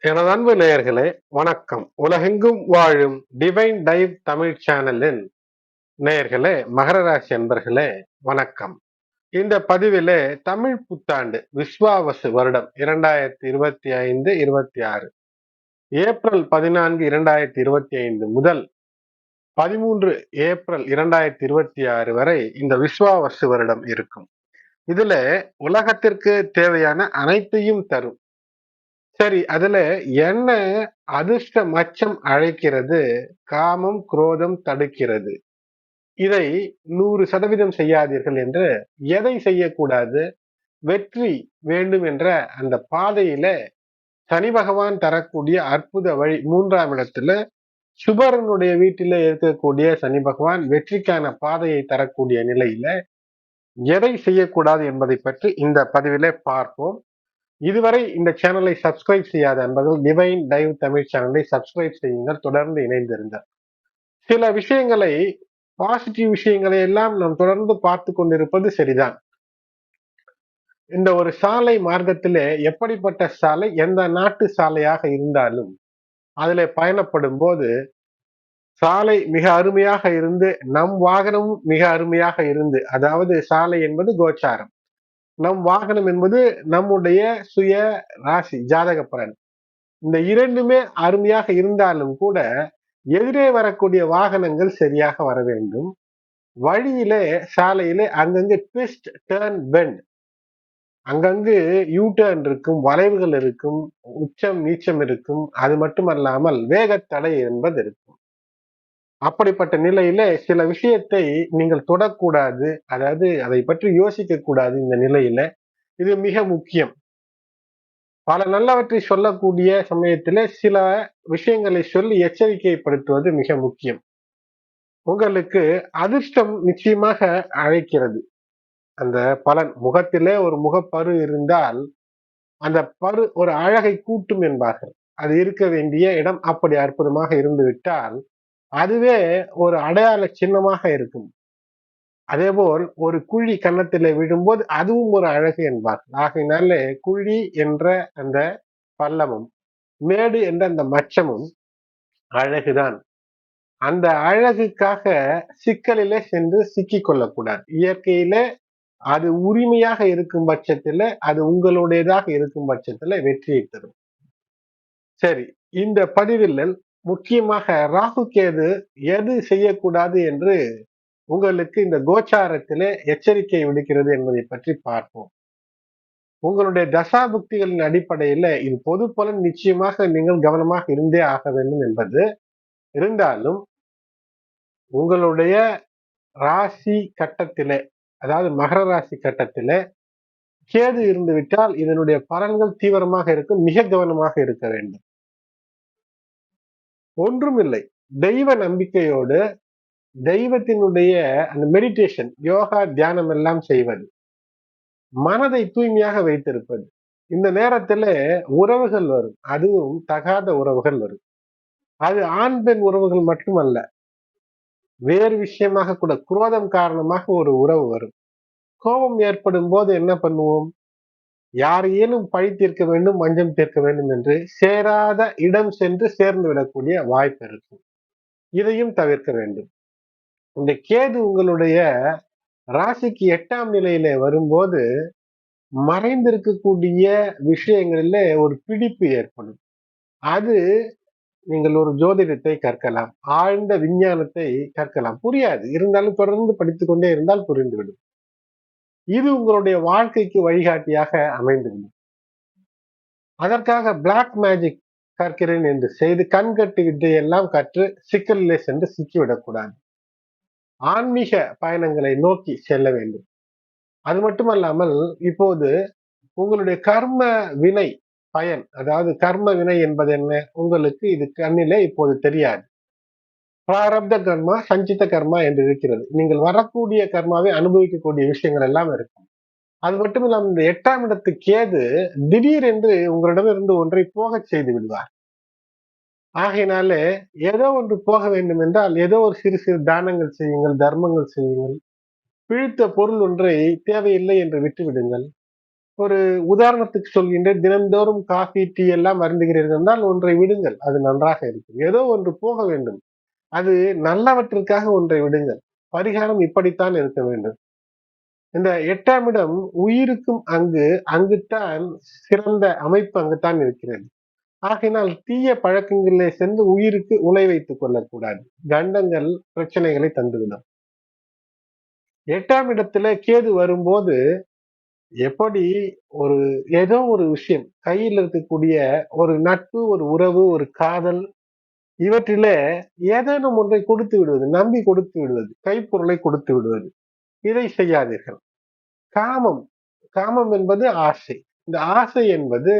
எனது அன்பு நேயர்களே வணக்கம். உலகெங்கும் வாழும் டிவைன் டைவ் தமிழ் சேனலின் நேயர்களே மகர ராசி அன்பர்களே வணக்கம். இந்த பதிவிலே தமிழ் புத்தாண்டு விஸ்வாவசு வருடம் இரண்டாயிரத்தி இருபத்தி ஐந்து இருபத்தி ஆறு. ஏப்ரல் பதினான்கு இரண்டாயிரத்தி இருபத்தி ஐந்து முதல் பதிமூன்று ஏப்ரல் இரண்டாயிரத்தி இருபத்தி ஆறு வரை இந்த விஸ்வாவசு வருடம் இருக்கும். இதுல உலகத்திற்கு தேவையான அனைத்தையும் தரும். சரி அதுல என்ன அதிர்ஷ்ட மச்சம் அழைக்கிறது? காமம் குரோதம் தடுக்கிறது. இதை நூறு சதவீதம் செய்யாதீர்கள் என்று எதை செய்யக்கூடாது? வெற்றி வேண்டும் என்ற அந்த பாதையில சனி பகவான் தரக்கூடிய அற்புத வழி மூன்றாம் இடத்துல சுபரனுடைய வீட்டில இருக்கக்கூடிய சனி பகவான் வெற்றிக்கான பாதையை தரக்கூடிய நிலையில எதை செய்யக்கூடாது என்பதை பற்றி இந்த பதிவில பார்ப்போம். இதுவரை இந்த சேனலை சப்ஸ்கிரைப் செய்யாத அன்பர்கள் டிவைன் டைவ் தமிழ் சேனலை சப்ஸ்கிரைப் செய்யுங்கள். தொடர்ந்து இணைந்திருங்கள் சில விஷயங்களை பாசிட்டிவ் விஷயங்களை எல்லாம் நாம் தொடர்ந்து பார்த்து கொண்டிருப்பது சரிதான். இந்த ஒரு சாலை மார்க்கத்திலே எப்படிப்பட்ட சாலை எந்த நாட்டு சாலையாக இருந்தாலும் அதில் பயணப்படும் போது சாலை மிக அருமையாக இருந்து நம் வாகனமும் மிக அருமையாக இருந்து அதாவது சாலை என்பது கோச்சாரம். நம் வாகனம் என்பது நம்முடைய சுய ராசி ஜாதக பலன் இந்த இரண்டுமே அருமையாக இருந்தாலும் கூட எதிரே வரக்கூடிய வாகனங்கள் சரியாக வர வேண்டும். வழியிலே சாலையிலே அங்கங்கு ட்விஸ்ட் டேர்ன் பெண்ட் அங்கங்கு யூ டேர்ன் இருக்கும் வளைவுகள் இருக்கும் உச்சம் நீச்சம் இருக்கும். அது மட்டுமல்லாமல் வேகத்தடை என்பது இருக்கும். அப்படிப்பட்ட நிலையில சில விஷயத்தை நீங்கள் தொடக்கூடாது. அதாவது அதை பற்றி யோசிக்க கூடாது இந்த நிலையில. இது மிக முக்கியம். பல நல்லவற்றை சொல்லக்கூடிய சமயத்துல சில விஷயங்களை சொல்லி எச்சரிக்கைப்படுத்துவது மிக முக்கியம். உங்களுக்கு அதிர்ஷ்டம் நிச்சயமாக அழைக்கிறது. அந்த பலன் முகத்திலே ஒரு முகப்பரு இருந்தால் அந்த பரு ஒரு அழகை கூட்டும் என்பார்கள். அது இருக்க வேண்டிய இடம் அப்படி அற்புதமாக இருந்துவிட்டால் அதுவே ஒரு அடையாள சின்னமாக இருக்கும். அதேபோல் ஒரு குழி கன்னத்தில் விழும்போது அதுவும் ஒரு அழகு என்பார். ஆகையினாலே குழி என்ற அந்த பள்ளமும் மேடு என்ற அந்த மச்சமும் அழகுதான். அந்த அழகுக்காக சிக்கலிலே சென்று சிக்கிக் கொள்ளக்கூடாது. இயற்கையிலே அது உரிமையாக இருக்கும் பட்சத்துல அது உங்களுடையதாக இருக்கும் பட்சத்துல வெற்றியை தரும். சரி இந்த பதிவில் முக்கியமாக ராகு கேது எது செய்யக்கூடாது என்று உங்களுக்கு இந்த கோச்சாரத்திலே எச்சரிக்கை விடுக்கிறது என்பதை பற்றி பார்ப்போம். உங்களுடைய தசா புக்திகளின் அடிப்படையில இது பொது பலன் நிச்சயமாக நீங்கள் கவனமாக இருந்தே ஆக வேண்டும் என்பது இருந்தாலும் உங்களுடைய ராசி கட்டத்திலே அதாவது மகர ராசி கட்டத்திலே கேது இருந்துவிட்டால் இதனுடைய பலன்கள் தீவிரமாக இருக்கும் மிக கவனமாக இருக்க வேண்டும். ஒன்றுமில்லை. தெய்வ நம்பிக்கையோடு தெய்வத்தினுடைய அந்த மெடிடேஷன் யோகா தியானம் எல்லாம் செய்வது. மனதை தூய்மையாக வைத்திருப்பது. இந்த நேரத்துல உறவுகள் வரும். அதுவும் தகாத உறவுகள் வரும். அது ஆண் பெண் உறவுகள் மட்டுமல்ல. வேறு விஷயமாக கூட குரோதம் காரணமாக ஒரு உறவு வரும். கோபம் ஏற்படும் போது என்ன பண்ணுவோம்? யாரையேனும் பழி தீர்க்க வேண்டும் மஞ்சம் தீர்க்க வேண்டும் என்று சேராத இடம் சென்று சேர்ந்து விடக்கூடிய வாய்ப்பு இருக்கும் இதையும் தவிர்க்க வேண்டும். இந்த கேது உங்களுடைய ராசிக்கு எட்டாம் நிலையில வரும்போது மறைந்திருக்கக்கூடிய விஷயங்களில் ஒரு பிடிப்பு ஏற்படும். அது நீங்கள் ஒரு ஜோதிடத்தை கற்கலாம் ஆழ்ந்த விஞ்ஞானத்தை கற்கலாம். புரியாது. இருந்தாலும் தொடர்ந்து படித்துக்கொண்டே இருந்தால் புரிந்துவிடும். இது உங்களுடைய வாழ்க்கைக்கு வழிகாட்டியாக அமைந்துவிடும் அதற்காக பிளாக் மேஜிக் கற்கிறேன் என்று செய்து கண்கட்டு எல்லாம் கற்று சிக்கலிலே சென்று சிக்கிவிடக்கூடாது ஆன்மீக பயணங்களை நோக்கி செல்ல வேண்டும். அது மட்டுமல்லாமல் இப்போது உங்களுடைய கர்ம வினை பயன் அதாவது கர்ம வினை என்பது என்ன? உங்களுக்கு இது கண்ணிலே இப்போது தெரியாது. பிராரப்த கர்மா சஞ்சித கர்மா என்று இருக்கிறது. நீங்கள் வரக்கூடிய கர்மாவை அனுபவிக்கக்கூடிய விஷயங்கள் எல்லாம் இருக்கும். அது மட்டும் இல்லாமல் இந்த எட்டாம் இடத்து கேது திடீர் என்று உங்களிடமிருந்து ஒன்றை போகச் செய்து விடுவார். ஆகையினாலே ஏதோ ஒன்று போக வேண்டும் என்றால் ஏதோ ஒரு சிறு சிறு தானங்கள் செய்யுங்கள் தர்மங்கள் செய்யுங்கள். பிழித்த பொருள் ஒன்றை தேவையில்லை என்று விட்டுவிடுங்கள் ஒரு உதாரணத்துக்கு சொல்கின்றேன் தினந்தோறும் காஃபி டீ எல்லாம் அருந்துகிறீர்கள் என்றால் ஒன்றை விடுங்கள். அது நன்றாக இருக்கும். ஏதோ ஒன்று போக வேண்டும். அது நல்லவற்றிற்காக ஒன்றை விடுங்கள். பரிகாரம் இப்படித்தான் இருக்க வேண்டும். இந்த எட்டாம் இடம் உயிருக்கும் அங்கு அங்குத்தான் சிறந்த அமைப்பு அங்குத்தான் இருக்கிறது. ஆகையினால் தீய பழக்கங்களிலே சென்று உயிருக்கு உலை வைத்துக் கொள்ளக்கூடாது. கண்டங்கள் பிரச்சனைகளை தந்துவிடும். எட்டாம் இடத்துல கேது வரும்போது எப்படி ஒரு ஏதோ ஒரு விஷயம் கையில் இருக்கக்கூடிய ஒரு நட்பு ஒரு உறவு ஒரு காதல் இவற்றிலே ஏதேனும் ஒன்றை கொடுத்து விடுவது நம்பி கொடுத்து விடுவது கைப்பொருளை கொடுத்து விடுவது இதை செய்யாதீர்கள். காமம் காமம் என்பது ஆசை. இந்த ஆசை என்பது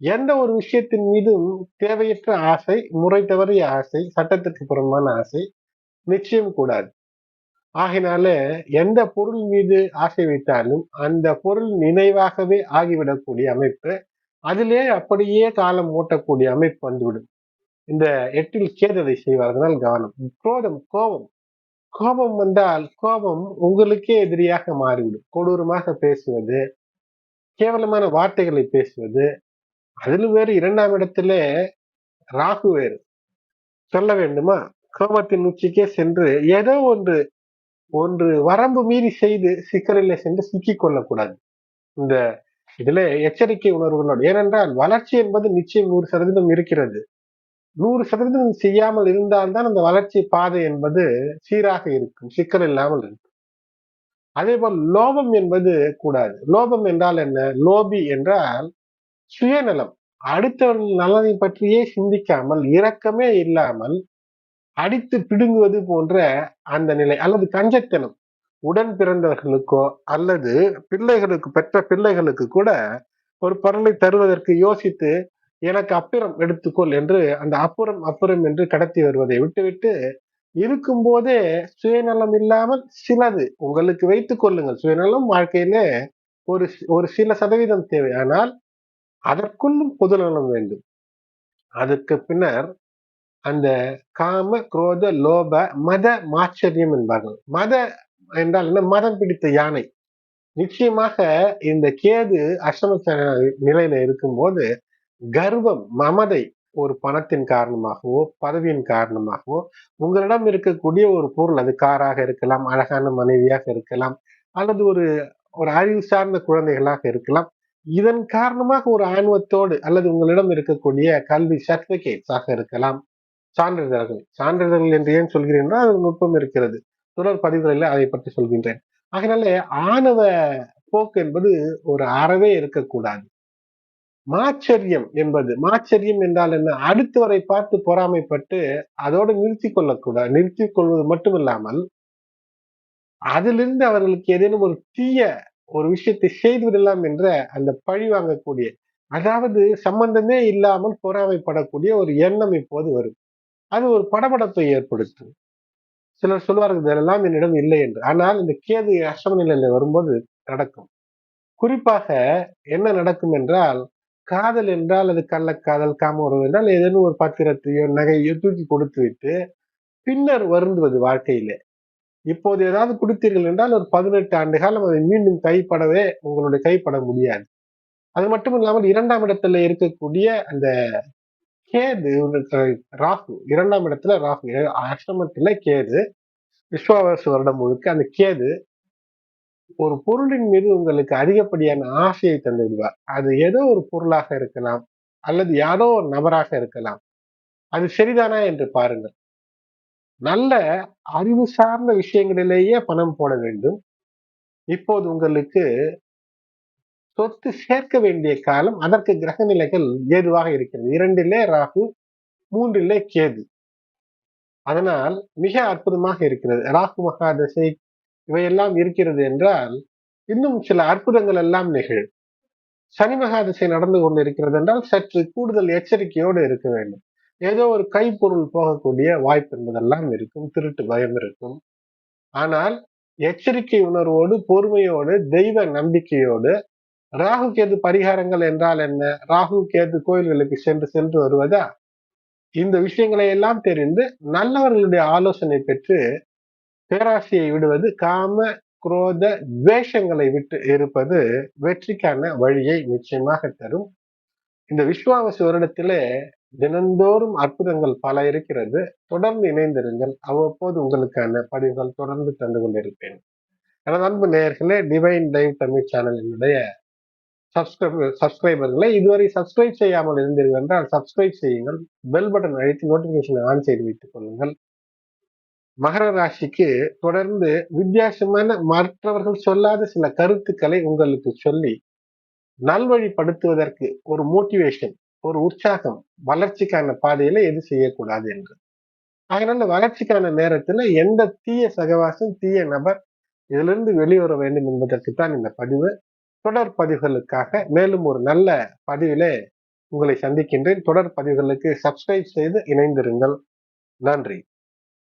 எந்த ஒரு விஷயத்தின் மீதும் தேவையற்ற ஆசை முறை தவறிய ஆசை சட்டத்திற்கு புறமான ஆசை நிச்சயம் கூடாது. ஆகினால எந்த பொருள் மீது ஆசை வைத்தாலும் அந்த பொருள் நினைவாகவே ஆகிவிடக்கூடிய அமைப்பு அதிலே அப்படியே காலம் ஓட்டக்கூடிய அமைப்பு வந்துவிடும். இந்த எட்டில் கேததை செய்வார்கள் கவனம். குரோதம் கோபம். கோபம் வந்தால் கோபம் உங்களுக்கே எதிரியாக மாறிவிடும். கொடூரமாக பேசுவது கேவலமான வார்த்தைகளை பேசுவது அதில் வேறு இரண்டாம் இடத்துல ராகு வேறு. சொல்ல வேண்டுமா? கோபத்தின் உச்சிக்கே சென்று ஏதோ ஒன்று ஒன்று வரம்பு மீறி செய்து சிக்கலில் சென்று சிக்கிக் கொள்ளக்கூடாது. இந்த இதுல எச்சரிக்கை உணர்வுகளோடு. ஏனென்றால் வளர்ச்சி என்பது நிச்சயம் நூறு சதவீதம் இருக்கிறது. நூறு சதவீதம் செய்யாமல் இருந்தால்தான் அந்த வளர்ச்சி பாதை என்பது சீராக இருக்கும் சிக்கல் இல்லாமல் இருக்கும். அதே போல் லோபம் என்பது கூடாது. லோபம் என்றால் என்ன? லோபி என்றால் சுயநலம். அடுத்தவன் நலனை பற்றியே சிந்திக்காமல் இரக்கமே இல்லாமல் அடித்து பிடுங்குவது போன்ற அந்த நிலை அல்லது கஞ்சத்தனம். உடன் பிறந்தவர்களுக்கோ அல்லது பிள்ளைகளுக்கு பெற்ற பிள்ளைகளுக்கு கூட ஒரு பொருளை தருவதற்கு யோசித்து எனக்கு அப்புறம் எடுத்துக்கொள் என்று அந்த அப்புறம் அப்புறம் என்று கடத்தி வருவதை விட்டுவிட்டு இருக்கும் போதே சுயநலம் இல்லாமல் சிலது உங்களுக்கு வைத்துக் கொள்ளுங்கள். சுயநலம் வாழ்க்கையில ஒரு ஒரு சில சதவீதம் தேவை. ஆனால் அதற்குள்ளும் பொதுநலம் வேண்டும். அதுக்கு பின்னர் அந்த காம குரோத லோப மத மாச்சரியம் என்பார்கள். மத என்றால் என்ன? மதம் பிடித்த யானை. நிச்சயமாக இந்த கேது அஷ்டம நிலையில இருக்கும்போது கர்வம் மமதை ஒரு பணத்தின் காரணமாகவோ பதவியின் காரணமாகவோ உங்களிடம் இருக்கக்கூடிய ஒரு பொருள் அது காராக இருக்கலாம் அழகான மனைவியாக இருக்கலாம் அல்லது ஒரு ஒரு அறிவு சார்ந்த குழந்தைகளாக இருக்கலாம். இதன் காரணமாக ஒரு ஆணவத்தோடு அல்லது உங்களிடம் இருக்கக்கூடிய கல்வி சர்டிபிகேட்ஸாக இருக்கலாம். சான்றிதழ்கள் சான்றிதழ்கள் என்று ஏன் சொல்கிறேன் அது நுட்பம் இருக்கிறது. தொடர் பதிவுகளில் அதை பற்றி சொல்கின்றேன். அதனால ஆணவ போக்கு என்பது ஒரு அறவே இருக்கக்கூடாது. மாச்சரியம் என்பது. மாச்சரியம் என்றால் என்ன? அடுத்தவரை பார்த்து பொறாமைப்பட்டு அதோடு நிறுத்தி கொள்ளக்கூடாது நிறுத்தி கொள்வது மட்டுமில்லாமல் அதிலிருந்து அவர்களுக்கு ஏதேனும் ஒரு தீய ஒரு விஷயத்தை செய்து விடலாம் என்ற அந்த பழி வாங்கக்கூடிய அதாவது சம்பந்தமே இல்லாமல் பொறாமைப்படக்கூடிய ஒரு எண்ணம் இப்போது வரும். அது ஒரு படபடப்பை ஏற்படுத்தும். சிலர் சொல்வார்கள் இதெல்லாம் என்னிடம் இல்லை என்று. ஆனால் இந்த கேது அஷ்டம நிலையில வரும்போது நடக்கும். குறிப்பாக என்ன நடக்கும் என்றால் காதல் என்றால் அது கள்ளக்காதல் காம உறவு என்றால் ஏதேனும் ஒரு பத்திரத்தையோ நகையோ தூக்கி கொடுத்து விட்டு பின்னர் வருந்துவது வாழ்க்கையிலே. இப்போது ஏதாவது கொடுத்தீர்கள் என்றால் ஒரு பதினெட்டு ஆண்டு காலம் அதை மீண்டும் கைப்படவே உங்களுடைய கைப்பட முடியாது. அது மட்டும் இல்லாமல் இரண்டாம் இடத்துல இருக்கக்கூடிய அந்த கேது ராகு இரண்டாம் இடத்துல ராகு அஷ்டமத்துல கேது விஸ்வாவாச வருடம் முழுக்க அந்த கேது ஒரு பொருளின் மீது உங்களுக்கு அதிகப்படியான ஆசையை தந்து விடுவார் அது ஏதோ ஒரு பொருளாக இருக்கலாம் அல்லது யாரோ ஒரு நபராக இருக்கலாம். அது சரிதானா என்று பாருங்கள். நல்ல அறிவு சார்ந்த விஷயங்களிலேயே பணம் போட வேண்டும். இப்போது உங்களுக்கு சொத்து சேர்க்க வேண்டிய காலம் அதற்கு கிரக நிலைகள் ஏதுவாக இருக்கிறது. இரண்டிலே ராகு மூன்றிலே கேது. அதனால் மிக அற்புதமாக இருக்கிறது. ராகு மகாதசை இவையெல்லாம் இருக்கிறது என்றால் இன்னும் சில அற்புதங்கள் எல்லாம் நிகழும். சனி மகாதிசை நடந்து கொண்டு இருக்கிறது என்றால் சற்று கூடுதல் எச்சரிக்கையோடு இருக்க வேண்டும். ஏதோ ஒரு கைப்பொருள் போகக்கூடிய வாய்ப்பு என்பதெல்லாம் இருக்கும். திருட்டு பயம் இருக்கும். ஆனால் எச்சரிக்கை உணர்வோடு பொறுமையோடு தெய்வ நம்பிக்கையோடு ராகு கேது பரிகாரங்கள் என்றால் என்ன? ராகு கேது கோயில்களுக்கு சென்று சென்று வருவதா? இந்த விஷயங்களை எல்லாம் தெரிந்து நல்லவர்களுடைய ஆலோசனை பெற்று பேராசையை விடுவது காம குரோத துவேஷங்களை விட்டு இருப்பது வெற்றிக்கான வழியை நிச்சயமாக தரும். இந்த விஸ்வாவசு வருடத்திலே தினந்தோறும் அற்புதங்கள் பல இருக்கிறது. தொடர்ந்து இணைந்திருங்கள். அவ்வப்போது உங்களுக்கான பதிவுகள் தொடர்ந்து தந்து கொண்டிருப்பேன். எனது அன்பு நேயர்களே டிவைன் லைவ் தமிழ் சேனலினுடைய சப்ஸ்கிரைபர்களை இதுவரை சப்ஸ்கிரைப் செய்யாமல் இருந்தீர்கள் என்றால் சப்ஸ்கிரைப் செய்யுங்கள். பெல் பட்டன் அழைத்து நோட்டிபிகேஷனை ஆன் செய்து வைத்துக் கொள்ளுங்கள். மகர ராசிக்கு தொடர்ந்து வித்தியாசமான மற்றவர்கள் சொல்லாத சில கருத்துக்களை உங்களுக்கு சொல்லி நல்வழிப்படுத்துவதற்கு ஒரு மோட்டிவேஷன் ஒரு உற்சாகம் வளர்ச்சிக்கான பாதையில எது செய்யக்கூடாது என்று. அதனால வளர்ச்சிக்கான நேரத்துல எந்த தீய சகவாசம் தீய நபர் இதிலிருந்து வெளிவர வேண்டும் என்பதற்கு தான் இந்த பதிவு. தொடர் பதிவுகளுக்காக மேலும் ஒரு நல்ல பதிவிலே உங்களை சந்திக்கின்றேன். தொடர் பதிவுகளுக்கு சப்ஸ்கிரைப் செய்து இணைந்திருங்கள். நன்றி.